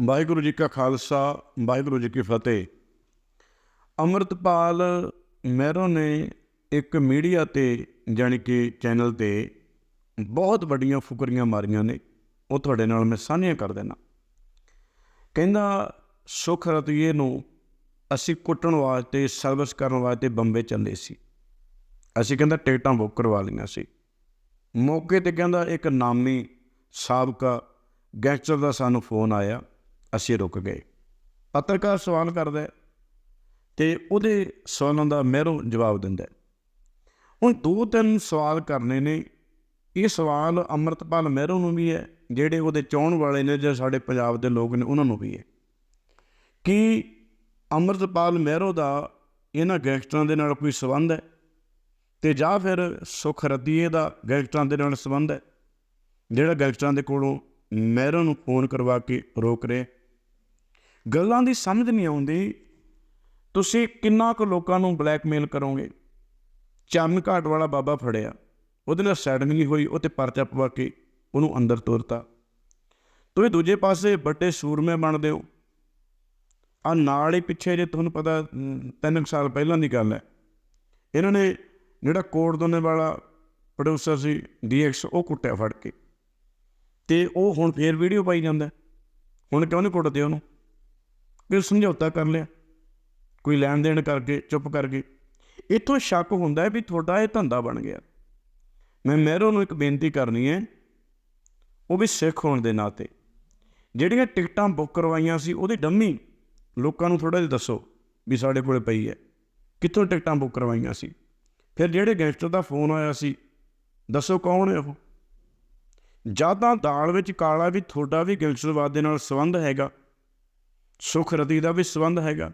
ਵਾਹਿਗੁਰੂ ਜੀ ਕਾ ਖਾਲਸਾ, ਵਾਹਿਗੁਰੂ ਜੀ ਕੀ ਫਤਿਹ। ਅੰਮ੍ਰਿਤਪਾਲ ਮਹਿਰੋ ਨੇ ਇੱਕ ਮੀਡੀਆ ਤੇ ਜਾਣੀ ਕਿ ਚੈਨਲ ਤੇ ਬਹੁਤ ਵੱਡੀਆਂ ਫੁਕਰੀਆਂ ਮਾਰੀਆਂ ਨੇ। ਉਹ ਤੁਹਾਡੇ ਨਾਲ ਮੈਂ ਸਾਂਝੀਆਂ ਕਰ ਦੇਣਾ ਕਹਿੰਦਾ, ਸੁਖ ਰਤੀਏ ਨੂੰ ਅਸੀਂ ਕੁੱਟਣ ਵਾਸਤੇ ਸਰਵਿਸ ਕਰਨ ਵਾਸਤੇ ਬੰਬੇ ਚੱਲੇ ਸੀ। ਅਸੀਂ ਕਹਿੰਦਾ ਟਿਕਟਾਂ ਬੁੱਕ ਕਰਵਾ ਲਈਆਂ ਸੀ। ਮੌਕੇ ਤੇ ਕਹਿੰਦਾ ਇੱਕ ਨਾਮੀ ਸਾਬਕਾ ਗੈਂਗਸਟਰ ਦਾ ਸਾਨੂੰ ਫੋਨ ਆਇਆ। ਅਸੀਂ ਰੁਕ ਗਏ। ਪੱਤਰਕਾਰ ਸਵਾਲ ਕਰਦਾ ਹੈ ਤੇ ਉਹਦੇ ਸਵਾਲਾਂ ਦਾ ਮਹਿਰੋਂ ਜਵਾਬ ਦਿੰਦਾ ਹੁਣ ਦੋ ਤਿੰਨ ਸਵਾਲ ਕਰਨੇ ਨੇ। ਇਹ ਸਵਾਲ ਅੰਮ੍ਰਿਤਪਾਲ ਮਹਿਰੋ ਨੂੰ ਵੀ ਹੈ, ਜਿਹੜੇ ਉਹਦੇ ਚਾਹਣ ਵਾਲੇ ਨੇ ਜਾਂ ਸਾਡੇ ਪੰਜਾਬ ਦੇ ਲੋਕ ਨੇ, ਉਹਨਾਂ ਨੂੰ ਵੀ ਹੈ। ਕਿ ਅੰਮ੍ਰਿਤਪਾਲ ਮਹਿਰੋ ਦਾ ਇਹਨਾਂ ਗੈਂਗਸਟਰਾਂ ਦੇ ਨਾਲ ਕੋਈ ਸਬੰਧ ਹੈ ਤੇ ਜਾਂ ਫਿਰ ਸੁਖ ਰਤੀਏ ਦਾ ਗੈਂਗਸਟਰਾਂ ਦੇ ਨਾਲ ਸਬੰਧ ਹੈ, ਜਿਹੜਾ ਗੈਂਗਸਟਰਾਂ ਦੇ ਕੋਲੋਂ ਮਹਿਰੋ ਨੂੰ ਫੋਨ ਕਰਵਾ ਕੇ ਰੋਕ ਰਿਹਾ ਗੱਲਾਂ ਦੀ ਸਮਝ ਨਹੀਂ ਆਉਂਦੀ ਤੁਸੀਂ ਕਿੰਨਾ ਕੁ ਲੋਕਾਂ ਨੂੰ ਬਲੈਕਮੇਲ ਕਰੋਗੇ? ਚੰਨ ਘਾਟ ਵਾਲਾ ਬਾਬਾ ਫੜਿਆ ਉਹਦੇ ਨਾਲ ਸੈਟਿੰਗ ਨਹੀਂ ਹੋਈ ਉਹ ਤੇ ਪਰਚਾ ਪਵਾ ਕੇ ਉਹਨੂੰ ਅੰਦਰ ਤੋਰਤਾ। ਤੁਸੀਂ ਦੂਜੇ ਪਾਸੇ ਵੱਡੇ ਸੂਰਮੇ ਬਣਦੇ ਹੋ। ਆ ਨਾਲ ਹੀ ਪਿੱਛੇ ਜੇ ਤੁਹਾਨੂੰ ਪਤਾ ਅਮ, ਤਿੰਨ ਕੁ ਸਾਲ ਪਹਿਲਾਂ ਦੀ ਗੱਲ ਹੈ। ਇਹਨਾਂ ਨੇ ਜਿਹੜਾ ਕੋਟ ਦੋਨੇ ਵਾਲਾ ਪ੍ਰੋਡਿਊਸਰ ਸੀ ਡੀਐਕਸ ਉਹ ਕੁੱਟਿਆ ਫੜ ਕੇ। ਤੇ ਉਹ ਹੁਣ ਫੇਰ ਵੀਡੀਓ ਪਾਈ ਜਾਂਦਾ। ਹੁਣ ਕਿਉਂ ਨਹੀਂ ਕੁੱਟਦੇ ਉਹਨੂੰ? ਕੋਈ ਸਮਝੌਤਾ ਕਰ ਲਿਆ। ਕੋਈ ਲੈਣ ਦੇਣ ਕਰਕੇ, ਚੁੱਪ ਕਰ ਗਏ ਇੱਥੋਂ ਸ਼ੱਕ ਹੁੰਦਾ ਹੈ ਵੀ ਤੁਹਾਡਾ ਇਹ ਧੰਦਾ ਬਣ ਗਿਆ। ਮੈਂ ਮਹਿਰੋ ਨੂੰ ਇੱਕ ਬੇਨਤੀ ਕਰਨੀ ਹੈ, ਉਹ ਵੀ ਸਿੱਖ ਹੋਣ ਦੇ ਨਾਤੇ। ਜਿਹੜੀਆਂ ਟਿਕਟਾਂ ਬੁੱਕ ਕਰਵਾਈਆਂ ਸੀ, ਉਹਦੀ ਡੰਮੀ ਲੋਕਾਂ ਨੂੰ ਥੋੜਾ ਜਿਹਾ ਦੱਸੋ ਵੀ ਸਾਡੇ ਕੋਲੇ ਪਈ ਹੈ। ਕਿੱਥੋਂ ਟਿਕਟਾਂ ਬੁੱਕ ਕਰਵਾਈਆਂ ਸੀ? ਫਿਰ ਜਿਹੜੇ ਗੈਂਗਸਟਰ ਦਾ ਫੋਨ ਆਇਆ ਸੀ, ਦੱਸੋ ਕੌਣ ਹੈ ਉਹ? ਜਾਂ ਤਾਂ ਦਾਲ ਵਿੱਚ ਕਾਲਾ ਵੀ ਤੁਹਾਡਾ ਵੀ ਗੈਂਗਸਟਰਵਾਦ ਦੇ ਨਾਲ ਸੰਬੰਧ ਹੈਗਾ। ਸੁਖ ਰਤੀ ਦਾ ਵੀ ਸੰਬੰਧ ਹੈਗਾ।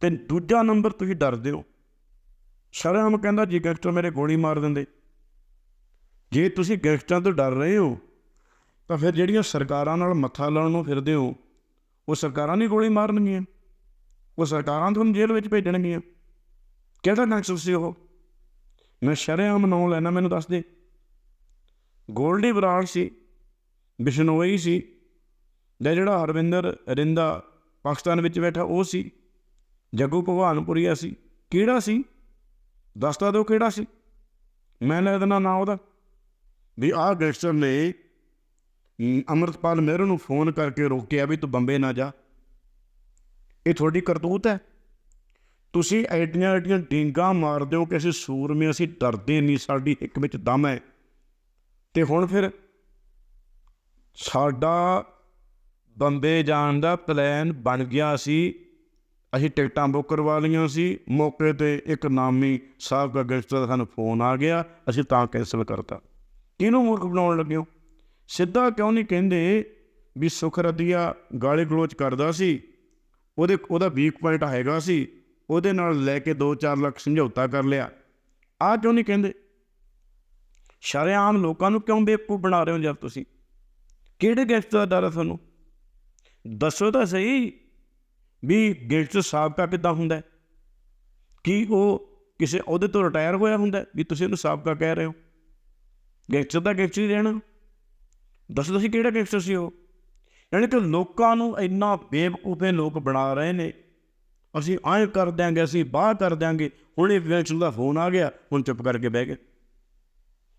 ਤੇ ਦੂਜਾ ਨੰਬਰ ਤੁਸੀਂ ਡਰਦੇ ਹੋ। ਸ਼ਰਮ ਕਹਿੰਦਾ ਜੀ ਗੈਂਗਸਟਰ ਮੇਰੇ ਗੋਲੀ ਮਾਰ ਦਿੰਦੇ। ਜੇ ਤੁਸੀਂ ਗੈਂਗਸਟਰਾਂ ਤੋਂ ਡਰ ਰਹੇ ਹੋ, ਤਾਂ ਫਿਰ ਜਿਹੜੀਆਂ ਸਰਕਾਰਾਂ ਨਾਲ ਮੱਥਾ ਲਾਉਣ ਨੂੰ ਫਿਰਦੇ ਹੋ, ਉਹ ਸਰਕਾਰਾਂ ਨਹੀਂ ਗੋਲੀ ਮਾਰਨਗੀਆਂ। ਉਹ ਸਰਕਾਰਾਂ ਤੁਹਾਨੂੰ ਜੇਲ੍ਹ ਵਿੱਚ ਭੇਜਣਗੀਆਂ। ਕਿਹੜਾ ਗੈਂਗਸਟਰ ਸੀ ਉਹ? ਮੈਂ ਸ਼ਰੇਆਮ ਨਾਮ ਲੈਣਾ, ਮੈਨੂੰ ਦੱਸ ਦੇ। ਗੋਲਡੀ ਬਰਾੜ ਸੀ, ਬਿਸ਼ਨੋਈ ਸੀ ਜਾਂ ਜਿਹੜਾ ਹਰਵਿੰਦਰ ਰਿੰਦਾ ਪਾਕਿਸਤਾਨ ਵਿੱਚ ਬੈਠਾ ਉਹ ਸੀ। ਜੱਗੂ ਭਗਵਾਨਪੁਰੀਆ ਸੀ। ਕਿਹੜਾ ਸੀ? ਦੱਸਦਾ ਦਿਓ ਕਿਹੜਾ ਸੀ? ਮੈਂ ਲੈ ਦੇਣਾ ਨਾਂ ਉਹਦਾ। ਵੀ ਆਹ ਗੈਂਗਸਟਰ ਨੇ ਅਮ, ਅੰਮ੍ਰਿਤਪਾਲ ਮਹਿਰੋ ਨੂੰ ਫੋਨ ਕਰਕੇ ਰੋਕਿਆ ਵੀ ਤੂੰ ਬੰਬੇ ਨਾ ਜਾ। ਇਹ ਤੁਹਾਡੀ ਕਰਤੂਤ ਹੈ। ਤੁਸੀਂ ਐਡੀਆਂ ਐਡੀਆਂ ਡਿੰਗਾ ਮਾਰਦੇ ਹੋ ਕਿ ਅਸੀਂ ਸੂਰਮੇ ਅਸੀਂ ਡਰਦੇ ਨਹੀਂ ਸਾਡੀ ਇੱਕ ਵਿੱਚ ਦਮ ਹੈ। ਤੇ ਹੁਣ ਫਿਰ ਸਾਡਾ ਬੰਬੇ ਜਾਣ ਦਾ ਪਲਾਨ ਬਣ ਗਿਆ ਸੀ। ਅਸੀਂ ਟਿਕਟਾਂ ਬੁੱਕ ਕਰਵਾ ਲਈਆਂ ਸੀ। ਮੌਕੇ ਤੇ ਇੱਕ ਨਾਮੀ ਸਾਬਕਾ ਗੈਂਗਸਟਰ ਦਾ ਸਾਨੂੰ ਫੋਨ ਆ ਗਿਆ। ਅਸੀਂ ਤਾਂ ਕੈਂਸਲ ਕਰਤਾ। ਕਿਹਨੂੰ ਮੂਰਖ ਬਣਾਉਣ ਲੱਗਿਓ ਸਿੱਧਾ ਕਿਉਂ ਨਹੀਂ ਕਹਿੰਦੇ ਵੀ ਸੁਖ ਰਦੀਆ ਗਾਲੀ ਗਲੋਚ ਕਰਦਾ ਸੀ? ਉਹਦੇ, ਉਹਦਾ ਵੀਕ ਪੁਆਇੰਟ ਹੈਗਾ ਸੀ। ਉਹਦੇ ਨਾਲ ਲੈ ਕੇ 2-4 ਲੱਖ ਸਮਝੌਤਾ ਕਰ ਲਿਆ। ਆਹ ਕਿਉਂ ਨਹੀਂ ਕਹਿੰਦੇ? ਸ਼ਰੇਆਮ ਲੋਕਾਂ ਨੂੰ ਕਿਉਂ ਬੇਵਕੂਫ ਬਣਾ ਰਹੇ ਹੋ ਜਦ ਤੁਸੀਂ? ਕਿਹੜੇ ਗੈਂਗਸਟਰ ਦਾ ਡਰ ਹੈ ਤੁਹਾਨੂੰ? ਦੱਸੋ ਤਾਂ ਸਹੀ ਵੀ ਗੈਂਗਸਟਰ ਸਾਬਕਾ ਕਿੱਦਾਂ ਹੁੰਦਾ ਕੀ ਉਹ ਕਿਸੇ ਅਹੁਦੇ ਤੋਂ ਰਿਟਾਇਰ ਹੋਇਆ ਹੁੰਦਾ ਵੀ ਤੁਸੀਂ ਉਹਨੂੰ ਸਾਬਕਾ ਕਹਿ ਰਹੇ ਹੋ? ਗੈਂਗਸਟਰ ਦਾ ਗੈਂਗਸਟਰ ਹੀ ਰਹਿਣਾ। ਦੱਸੋ ਤੁਸੀਂ ਕਿਹੜਾ ਗੈਂਗਸਟਰ ਸੀ ਉਹ? ਯਾਨੀ ਕਿ ਲੋਕਾਂ ਨੂੰ ਇੰਨਾ ਬੇਵਕੂਫੇ ਲੋਕ ਬਣਾ ਰਹੇ ਨੇ। ਅਸੀਂ ਐਂ ਕਰ ਦਿਆਂਗੇ, ਅਸੀਂ ਬਾਹਰ ਕਰ ਦਿਆਂਗੇ, ਹੁਣ ਇਹ ਗੈਂਗਸਟਰ ਦਾ ਫੋਨ ਆ ਗਿਆ, ਹੁਣ ਚੁੱਪ ਕਰਕੇ ਬਹਿ ਗਏ।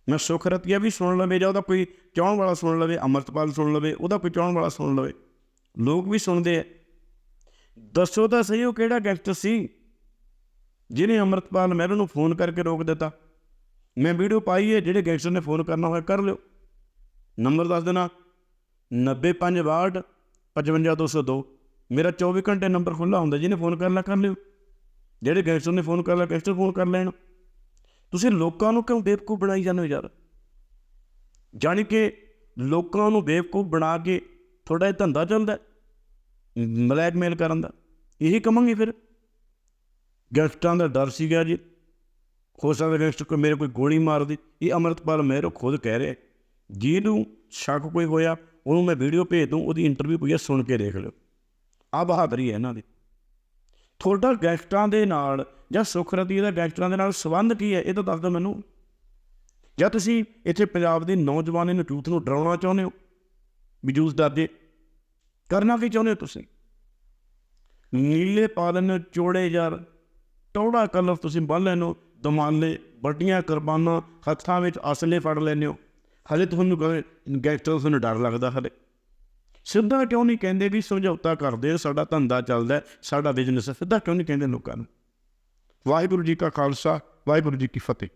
ਮੈਂ ਸੁਖ ਰਤੀਆ ਵੀ ਸੁਣ ਲਵੇ ਜਾਂ ਉਹਦਾ ਕੋਈ ਚਾਹਣ ਵਾਲਾ ਸੁਣ ਲਵੇ, ਅਮਰਤਪਾਲ ਸੁਣ ਲਵੇ, ਉਹਦਾ ਕੋਈ ਚਾਹਣ ਵਾਲਾ ਸੁਣ ਲਵੇ। ਲੋਕ ਵੀ ਸੁਣਦੇ ਆ। ਦੱਸੋ ਤਾਂ ਸਹੀ ਉਹ ਕਿਹੜਾ ਗੈਂਗਸਟਰ ਸੀ? ਜਿਹਨੇ ਅਮਰਤਪਾਲ ਮਹਿਰੂ ਨੂੰ ਫੋਨ ਕਰਕੇ ਰੋਕ ਦਿੱਤਾ। ਮੈਂ ਵੀਡੀਓ ਪਾਈ ਹੈ, ਜਿਹੜੇ ਗੈਂਗਸਟਰ ਨੇ ਫੋਨ ਕਰਨਾ ਹੋਇਆ, ਕਰ ਲਿਓ। ਨੰਬਰ ਦੱਸ ਦੇਣਾ। 90562 55202 ਮੇਰਾ 24 ਘੰਟੇ ਨੰਬਰ ਖੁੱਲਾ ਹੁੰਦਾ, ਜਿਹਨੇ ਫੋਨ ਕਰਨਾ ਕਰ ਲਿਓ। ਜਿਹੜੇ ਗੈਂਗਸਟਰ ਨੇ ਫੋਨ ਕਰ ਕਰਨਾ ਗੈਂਗਸਟਰ ਫੋਨ ਕਰ ਲੈਣ। ਤੁਸੀਂ ਲੋਕਾਂ ਨੂੰ ਕਿਉਂ ਬੇਵਕੂਫ ਬਣਾਈ ਜਾਂਦੇ ਹੋ ਯਾਰ? ਜਾਣੀ ਕਿ ਲੋਕਾਂ ਨੂੰ ਬੇਵਕੂਫ ਬਣਾ ਕੇ ਤੁਹਾਡਾ ਇਹ ਧੰਦਾ ਚੱਲਦਾ ਬਲੈਕਮੇਲ ਕਰਨ ਦਾ। ਇਹੀ ਕਵਾਂਗੇ ਫਿਰ। ਗੈਂਗਸਟਰਾਂ ਦਾ ਡਰ ਸੀਗਾ ਜੀ। ਹੋ ਸਕਦਾ ਗੈਂਗਸਟਰ ਕੋਈ ਮੇਰੇ ਕੋਈ ਗੋਲੀ ਮਾਰ ਦੇ ਇਹ ਅਮਰਤਪਾਲ ਮਹਿਰੋ ਖੁਦ ਕਹਿ ਰਿਹਾ ਜਿਹਨੂੰ ਸ਼ੱਕ ਕੋਈ ਹੋਇਆ, ਉਹਨੂੰ ਮੈਂ ਵੀਡੀਓ ਭੇਜ ਦੂੰ ਉਹਦੀ ਇੰਟਰਵਿਊ ਪਈ ਹੈ ਸੁਣ ਕੇ ਦੇਖ ਲਿਓ। ਆ ਬਹਾਦਰੀ ਹੈ ਇਹਨਾਂ ਦੀ। ਤੁਹਾਡਾ ਗੈਂਗਸਟਰਾਂ ਦੇ ਨਾਲ ਜਾਂ ਸੁਖਰਤੀ ਦਾ ਗੈਂਗਸਟਰਾਂ ਦੇ ਨਾਲ ਸੰਬੰਧ ਕੀ ਹੈ? ਇਹ ਤਾਂ ਦੱਸ ਦਿਓ ਮੈਨੂੰ। ਜਾਂ ਤੁਸੀਂ ਇੱਥੇ ਪੰਜਾਬ ਦੇ ਨੌਜਵਾਨੀ ਨੂੰ ਯੂਥ ਨੂੰ ਡਰਾਉਣਾ ਚਾਹੁੰਦੇ ਹੋ? ਵੀ ਯੂਥ ਡਰ ਕਰਨਾ ਕੀ ਚਾਹੁੰਦੇ ਹੋ ਤੁਸੀਂ? ਨੀਲੇ ਪਾਲਨ ਚੋੜੇ ਯਾਰ, ਟੌੜਾ ਕਲਫ ਤੁਸੀਂ ਬੰਨ ਲੈਨੋ ਦਮਾਲੇ, ਵੱਡੀਆਂ ਕੁਰਬਾਨਾਂ, ਹੱਥਾਂ ਵਿੱਚ ਅਸਲੇ ਫੜ ਲੈਂਦੇ ਹੋ। ਹਲੇ ਤੁਹਾਨੂੰ ਕਹੇ ਗੈਂਗਸਟਰ ਨੂੰ ਡਰ ਲੱਗਦਾ ਹਲੇ ਸਿੱਧਾ ਕਿਉਂ ਨਹੀਂ ਕਹਿੰਦੇ ਵੀ ਸਮਝੌਤਾ ਕਰਦੇ ਸਾਡਾ ਧੰਦਾ ਚੱਲਦਾ ਸਾਡਾ ਬਿਜ਼ਨਸ ਸਿੱਧਾ ਕਿਉਂ ਨਹੀਂ ਕਹਿੰਦੇ ਲੋਕਾਂ ਨੂੰ? ਵਾਹਿਗੁਰੂ ਜੀ ਕਾ ਖਾਲਸਾ, ਵਾਹਿਗੁਰੂ ਜੀ ਕੀ ਫਤਿਹ।